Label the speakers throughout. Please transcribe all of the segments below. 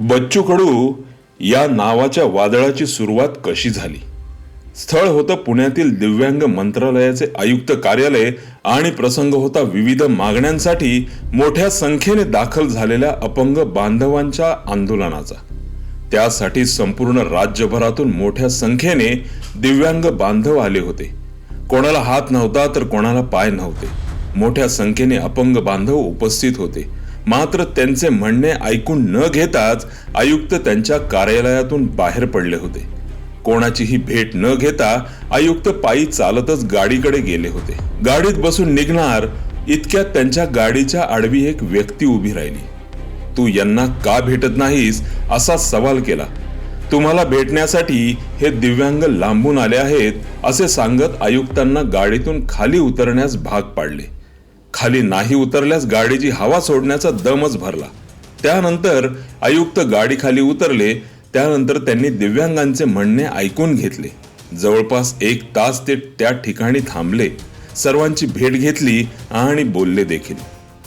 Speaker 1: बच्चू कडू या नावाच्या वादळाची सुरुवात कशी झाली? स्थळ होतं पुण्यातील दिव्यांग मंत्रालयाचे आयुक्त कार्यालय आणि प्रसंग होता विविध मागण्यांसाठी मोठ्या संख्येने दाखल झालेल्या अपंग बांधवांच्या आंदोलनाचा. त्यासाठी संपूर्ण राज्यभरातून मोठ्या संख्येने दिव्यांग बांधव आले होते. कोणाला हात नव्हता तर कोणाला पाय नव्हते. मोठ्या संख्येने अपंग बांधव उपस्थित होते. मात्र त्यांचे म्हणणे ऐकून न घेताच आयुक्त त्यांच्या कार्यालयातून बाहेर पडले होते. कोणाचीही भेट न घेता आयुक्त पायी चालतच गाडीकडे गेले होते. गाडीत बसून निघणार इतक्यात त्यांच्या गाडीच्या आडवी एक व्यक्ती उभी राहिली. तू यांना का भेटत नाहीस? असा सवाल केला. तुम्हाला भेटण्यासाठी हे दिव्यांग लांबून आले आहेत असे सांगत आयुक्तांना गाडीतून खाली उतरण्यास भाग पाडले. खाली नाही उतरल्यास गाडीची हवा सोडण्याचा दमच भरला. त्यानंतर आयुक्त गाडी खाली उतरले. त्यानंतर त्यांनी दिव्यांगांचे म्हणणे ऐकून घेतले. जवळपास एक तास ते त्या ठिकाणी थांबले. सर्वांची भेट घेतली आणि बोलले देखील.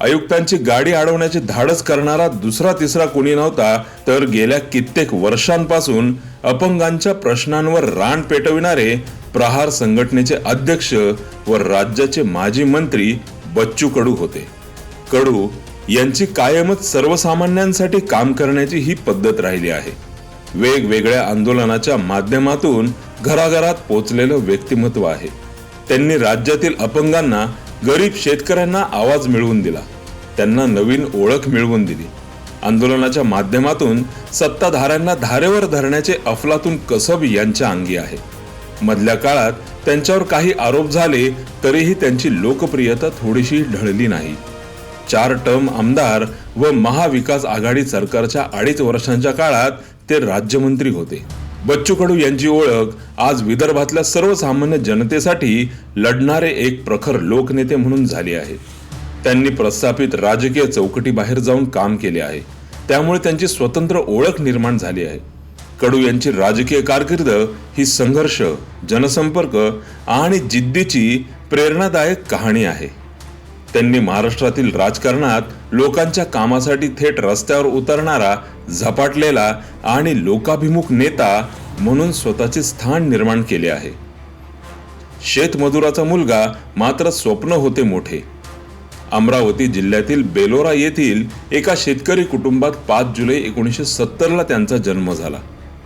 Speaker 1: आयुक्तांची गाडी अडवण्याचे धाडस करणारा दुसरा तिसरा कोणी नव्हता तर गेल्या कित्येक वर्षांपासून अपंगांच्या प्रश्नांवर रान पेटविणारे प्रहार संघटनेचे अध्यक्ष व राज्याचे माजी मंत्री बच्चू कडू होते. कडू यांची कायमच सर्वसामान्यांसाठी काम करण्याची ही पद्धत राहिली आहे. वेगवेगळ्या आंदोलनाच्या माध्यमातून घराघरात पोचलेलं व्यक्तिमत्व आहे. त्यांनी राज्यातील अपंगांना गरीब शेतकऱ्यांना आवाज मिळवून दिला. त्यांना नवीन ओळख मिळवून दिली. आंदोलनाच्या माध्यमातून सत्ताधाऱ्यांना धारेवर धरण्याचे अफलातून कसब यांच्या अंगी आहे. मधल्या काळात त्यांच्यावर काही आरोप झाले तरीही त्यांची लोकप्रियता थोडीशी ढळली नाही. चार टर्म आमदार व महाविकास आघाडी सरकारच्या अडीच वर्षांच्या काळात ते राज्यमंत्री होते. बच्चू कडू यांची ओळख आज विदर्भातल्या सर्वसामान्य जनतेसाठी लढणारे एक प्रखर लोकनेते म्हणून झाले आहे. त्यांनी प्रस्थापित राजकीय चौकटीबाहेर जाऊन काम केले आहे. त्यामुळे त्यांची स्वतंत्र ओळख निर्माण झाली आहे. कडू यांची राजकीय कारकीर्द ही संघर्ष जनसंपर्क आणि जिद्दीची प्रेरणादायक कहाणी आहे. त्यांनी महाराष्ट्रातील राजकारणात लोकांच्या कामासाठी थेट रस्त्यावर उतरणारा झपाटलेला आणि लोकाभिमुख नेता म्हणून स्वतःचे स्थान निर्माण केले आहे. शेतमजुराचा मुलगा मात्र स्वप्न होते मोठे. अमरावती जिल्ह्यातील बेलोरा येथील एका शेतकरी कुटुंबात पाच जुलै एकोणीसशे सत्तरला त्यांचा जन्म झाला.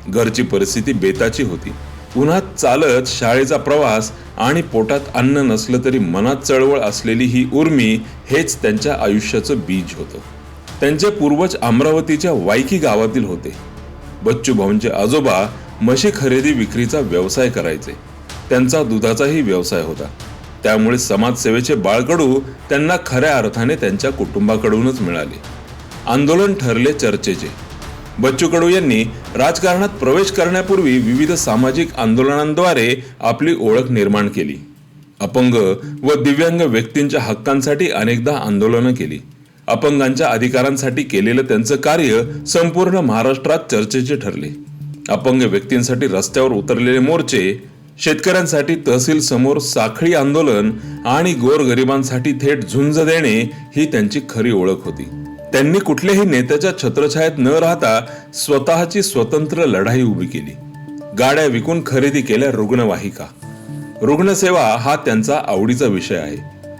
Speaker 1: घरची परिस्थिती बेताची होती. उन्हात चालत शाळेचा प्रवास आणि पोटात अन्न नसलं तरी मनात चळवळ असलेली ही उर्मी हेच त्यांच्या आयुष्याचं बीज होतं. त्यांचे पूर्वज अमरावतीच्या वायकी गावातील होते. बच्चू भाऊंचे आजोबा म्हशी खरेदी विक्रीचा व्यवसाय करायचे. त्यांचा दुधाचाही व्यवसाय होता. त्यामुळे समाजसेवेचे बाळकडू त्यांना खऱ्या अर्थाने त्यांच्या कुटुंबाकडूनच मिळाले. आंदोलन ठरले चर्चेचे. बच्चू कडू यांनी राजकारणात प्रवेश करण्यापूर्वी विविध सामाजिक आंदोलनांद्वारे आपली ओळख निर्माण केली. अपंग व दिव्यांग व्यक्तींच्या हक्कांसाठी अनेकदा आंदोलनं केली. अपंगांच्या अधिकारांसाठी केलेलं त्यांचं कार्य संपूर्ण महाराष्ट्रात चर्चेचे ठरले. अपंग व्यक्तींसाठी रस्त्यावर उतरलेले मोर्चे शेतकऱ्यांसाठी तहसील समोर साखळी आंदोलन आणि गोरगरिबांसाठी थेट झुंज देणे ही त्यांची खरी ओळख होती. त्यांनी कुठल्याही नेत्याच्या छत्रछायेत न राहता स्वतःची स्वतंत्र लढाई उभी केली. गाड्या विकून खरेदी केल्या रुग्णवाहिका. रुग्णसेवा हा त्यांचा आवडीचा विषय आहे.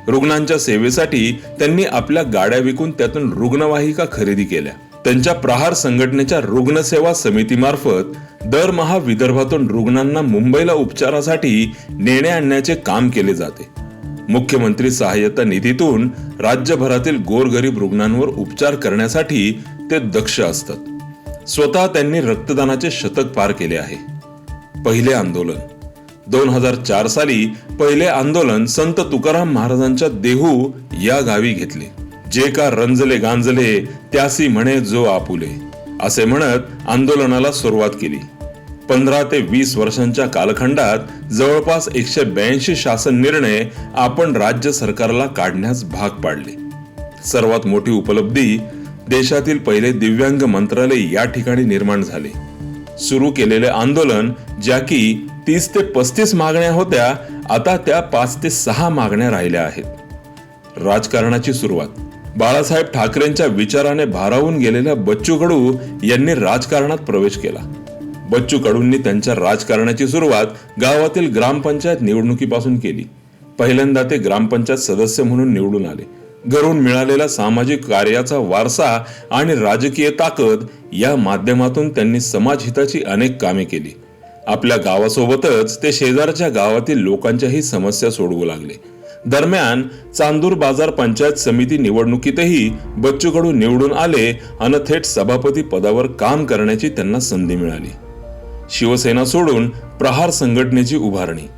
Speaker 1: रुग्णांच्या सेवेसाठी त्यांनी आपल्या गाड्या विकून त्यातून रुग्णवाहिका खरेदी केल्या. त्यांच्या प्रहार संघटनेच्या रुग्णसेवा समितीमार्फत दरमहा विदर्भातून रुग्णांना मुंबईला उपचारासाठी नेणे आणण्याचे काम केले जाते. मुख्यमंत्री सहाय्यता निधीतून राज्यभरातील गोरगरीब रुग्णांवर उपचार करण्यासाठी ते दक्ष असतात. स्वतः त्यांनी रक्तदानाचे शतक पार केले आहे. पहिले आंदोलन. दोन हजार चार साली पहिले आंदोलन संत तुकाराम महाराजांच्या देहू या गावी घेतले. जे का रंजले गांजले त्यासी म्हणे जो आपुले असे म्हणत आंदोलनाला सुरुवात केली. पंधरा ते वीस वर्षांच्या कालखंडात जवळपास एकशे ब्याऐंशी शासन निर्णय आपण राज्य सरकारला काढण्यास भाग पाडले. सर्वात मोठी उपलब्धी देशातील पहिले दिव्यांग मंत्रालय या ठिकाणी निर्माण झाले. सुरू केलेले आंदोलन ज्या की तीस ते पस्तीस मागण्या होत्या आता त्या पाच ते सहा मागण्या राहिल्या आहेत. राजकारणाची सुरुवात. बाळासाहेब ठाकरेंच्या विचाराने भारावून गेलेल्या बच्चू कडू यांनी राजकारणात प्रवेश केला. बच्चू कडूंनी त्यांच्या राजकारणाची सुरुवात गावातील ग्रामपंचायत निवडणुकीपासून केली. पहिल्यांदा ते ग्रामपंचायत सदस्य म्हणून निवडून आले. घरून मिळालेला सामाजिक कार्याचा वारसा आणि राजकीय ताकद या माध्यमातून त्यांनी समाजहिताची अनेक कामे केली. आपल्या गावासोबतच ते शेजारच्या गावातील लोकांच्याही समस्या सोडवू लागले. दरम्यान चांदूर बाजार पंचायत समिती निवडणुकीतही बच्चू कडू निवडून आले आणि थेट सभापती पदावर काम करण्याची त्यांना संधी मिळाली. शिवसेना सोडून प्रहार संघटनेची उभारणी.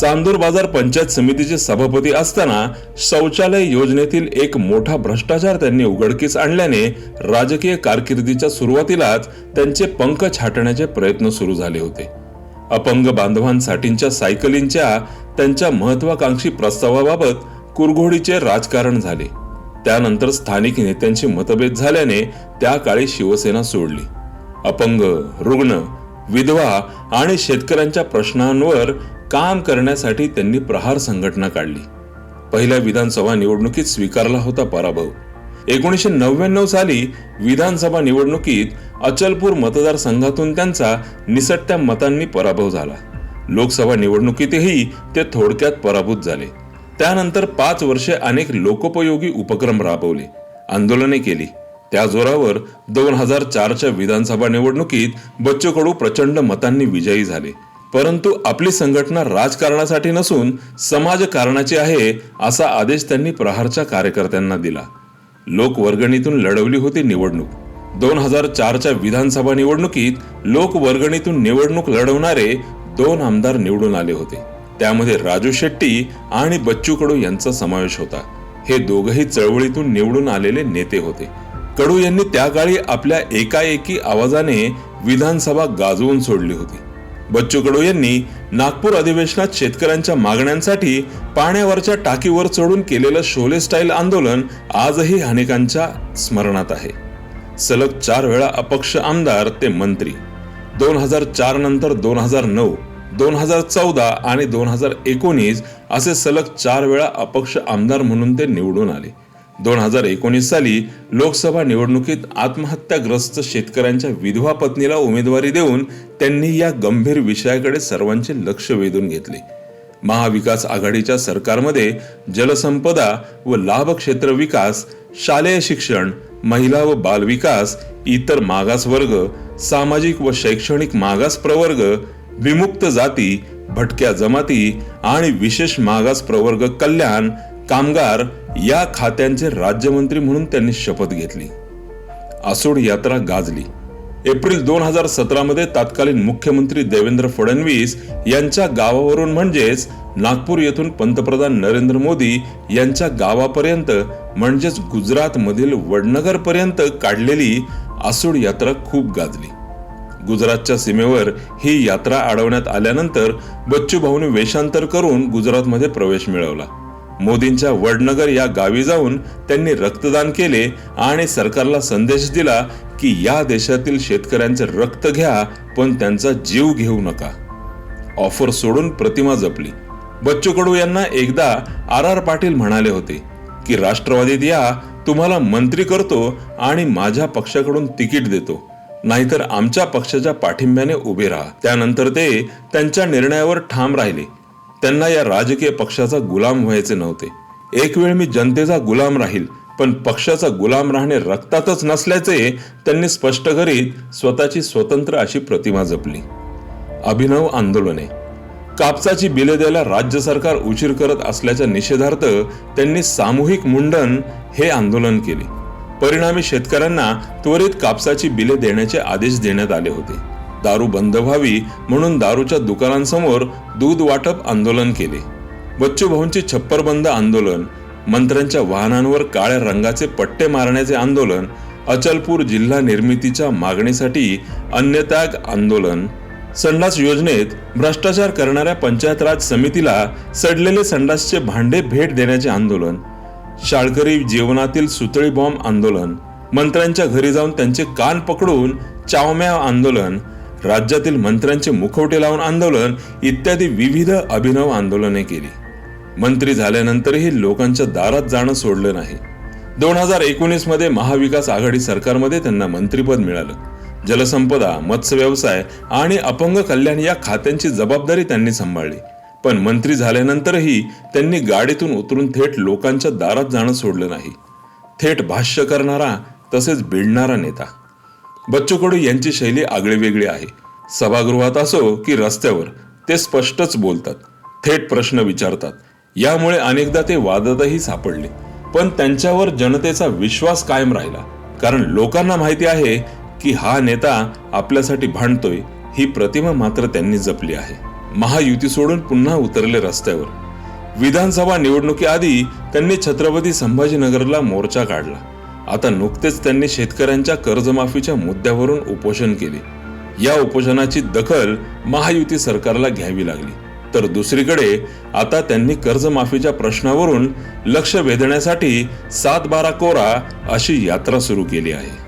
Speaker 1: चांदूर बाजार पंचायत समितीचे सभापती असताना शौचालय योजनेतील एक मोठा भ्रष्टाचार त्यांनी उघडकीस आणल्याने राजकीय कारकिर्दीच्या सुरुवातीलाच त्यांचे पंख छाटण्याचे प्रयत्न सुरू झाले होते. अपंग बांधवांसाठीच्या सायकलींच्या त्यांच्या महत्वाकांक्षी प्रस्तावाबाबत कुरघोडीचे राजकारण झाले. त्यानंतर स्थानिक नेत्यांशी मतभेद झाल्याने त्या काळी शिवसेना सोडली. अपंग रुग्ण विधवा आणि शेतकऱ्यांच्या प्रश्नांवर काम करण्यासाठी त्यांनी प्रहार संघटना काढली. पहिल्या विधानसभा निवडणुकीत स्वीकारला होता पराभव. एकोणीसशे नव्याण्णव साली विधानसभा निवडणुकीत अचलपूर मतदारसंघातून त्यांचा निसटत्या मतांनी पराभव झाला. लोकसभा निवडणुकीतही ते थोडक्यात पराभूत झाले. त्यानंतर पाच वर्षे अनेक लोकोपयोगी उपक्रम राबवले. आंदोलने केली. त्या जोरावर दोन हजार चारच्या विधानसभा निवडणुकीत बच्चू कडू प्रचंड मतांनी विजयी झाले. परंतु आपली संघटना राजकारणासाठी नसून समाजकारणाची आहे असा आदेश त्यांनी प्रहारच्या कार्यकर्त्यांना दिला. लोकवर्गणीतून लढवली होती निवडणूक. दोन हजार चारच्या विधानसभा निवडणुकीत लोकवर्गणीतून निवडणूक लढवणारे दोन आमदार निवडून आले होते. त्यामध्ये राजू शेट्टी आणि बच्चू कडू यांचा समावेश होता. हे दोघही चळवळीतून निवडून आलेले नेते होते. कडू यांनी त्या काळी आपल्या एकाएकी आवाजाने विधानसभा गाजवून सोडली होती. बच्चू कडू यांनी नागपूर अधिवेशनात शेतकऱ्यांच्या मागण्यांसाठी पाण्यावरच्या टाकीवर चढून केलेलं शोले स्टाईल आंदोलन आजही अनेकांच्या स्मरणात आहे. सलग चार वेळा अपक्ष आमदार ते मंत्री. दोन हजार चार नंतर दोन हजार नऊ दोन हजार चौदा आणि दोन हजार एकोणीस असे सलग चार वेळा अपक्ष आमदार म्हणून ते निवडून आले. दोन हजार एकोणीस साली लोकसभा निवडणुकीत आत्महत्याग्रस्त शेतकऱ्यांच्या विधवा पत्नीला उमेदवारी देऊन त्यांनी या गंभीर विषयाकडे सर्वांचे लक्ष वेधून घेतले. महाविकास आघाडीच्या सरकारमध्ये जलसंपदा व लाभ क्षेत्र विकास शालेय शिक्षण महिला व बालविकास इतर मागास वर्ग सामाजिक व शैक्षणिक मागास प्रवर्ग विमुक्त जाती भटक्या जमाती आणि विशेष मागास प्रवर्ग कल्याण कामगार या खात्यांचे राज्यमंत्री म्हणून त्यांनी शपथ घेतली. आसोड यात्रा गाजली. एप्रिल दोन हजार सतरामध्ये तत्कालीन मुख्यमंत्री देवेंद्र फडणवीस यांच्या गावावरून म्हणजेच नागपूर येथून पंतप्रधान नरेंद्र मोदी यांच्या गावापर्यंत म्हणजेच गुजरातमधील वडनगरपर्यंत काढलेली आसोड यात्रा खूप गाजली. गुजरातच्या सीमेवर ही यात्रा अडवण्यात आल्यानंतर बच्चू भाऊने वेषांतर करून गुजरातमध्ये प्रवेश मिळवला. मोदींच्या वडनगर या गावी जाऊन त्यांनी रक्तदान केले आणि सरकारला संदेश दिला की या देशातील शेतकऱ्यांचे रक्त घ्या पण त्यांचा जीव घेऊ नका. ऑफर सोडून प्रतिमा जपली. बच्चू कडू यांना एकदा आर आर पाटील म्हणाले होते की राष्ट्रवादीत या तुम्हाला मंत्री करतो आणि माझ्या पक्षाकडून तिकीट देतो. नाहीतर आमच्या पक्षाच्या पाठिंब्याने उभे राहा. त्यानंतर ते त्यांच्या निर्णयावर ठाम राहिले. त्यांना या राजकीय पक्षाचा गुलाम व्हायचे नव्हते. एक वेळ मी जनतेचा गुलाम राहील पण पक्षाचा गुलाम राहणे रक्तातच नसल्याचे त्यांनी स्पष्ट करीत स्वतःची स्वतंत्र अशी प्रतिमा जपली. अभिनव आंदोलने. कापसाची बिले द्यायला राज्य सरकार उशीर करत असल्याच्या निषेधार्थ त्यांनी सामूहिक मुंडन हे आंदोलन केले. परिणामी शेतकऱ्यांना त्वरित कापसाची बिले देण्याचे आदेश देण्यात आले होते. दारू बंद व्हावी म्हणून दारूच्या दुकानांसमोर दूध वाटप आंदोलन केले. बच्चू भाऊंचे छप्परबंद आंदोलन मंत्र्यांच्या वाहनांवर काळ्या रंगाचे पट्टे मारण्याचे आंदोलन अचलपूर जिल्हा निर्मितीच्या मागणीसाठी अन्नत्याग आंदोलन संडास योजनेत भ्रष्टाचार करणाऱ्या पंचायत राज समितीला सडलेले संडासचे भांडे भेट देण्याचे आंदोलन शाळकरी जीवनातील सुतळी बॉम्ब आंदोलन मंत्र्यांच्या घरी जाऊन त्यांचे कान पकडून चावम्या आंदोलन राज्यातील मंत्र्यांचे मुखवटे लावून आंदोलन इत्यादी विविध अभिनव आंदोलने केली. मंत्री झाल्यानंतरही लोकांच्या दारात जाणं सोडलं नाही. दोन हजार एकोणीसमध्ये महाविकास आघाडी सरकारमध्ये त्यांना मंत्रीपद मिळालं. जलसंपदा मत्स्य व्यवसाय आणि अपंग कल्याण या खात्यांची जबाबदारी त्यांनी सांभाळली. पण मंत्री झाल्यानंतरही त्यांनी गाडीतून उतरून थेट लोकांच्या दारात जाणं सोडलं नाही. थेट भाष्य करणारा तसेच भिडणारा नेता. बच्चू कडू यांची शैली आगळीवेगळी आहे. सभागृहात असो की रस्त्यावर ते स्पष्टच बोलतात थेट प्रश्न विचारतात. यामुळे अनेकदा ते वादातही सापडले. पण त्यांच्यावर जनतेचा विश्वास कायम राहिला. कारण लोकांना माहिती आहे की हा नेता आपल्यासाठी भांडतोय ही प्रतिमा मात्र त्यांनी जपली आहे. महायुती सोडून पुन्हा उतरले रस्त्यावर. विधानसभा निवडणुकीआधी त्यांनी छत्रपती संभाजीनगरला मोर्चा काढला. आता नुकतेच त्यांनी शेतकऱ्यांच्या कर्जमाफीच्या मुद्द्यावरून उपोषण केले. या उपोषणाची दखल महायुती सरकारला घ्यावी लागली. तर दुसरीकडे आता त्यांनी कर्जमाफीच्या प्रश्नावरून लक्ष वेधण्यासाठी सात बारा कोरा अशी यात्रा सुरू केली आहे.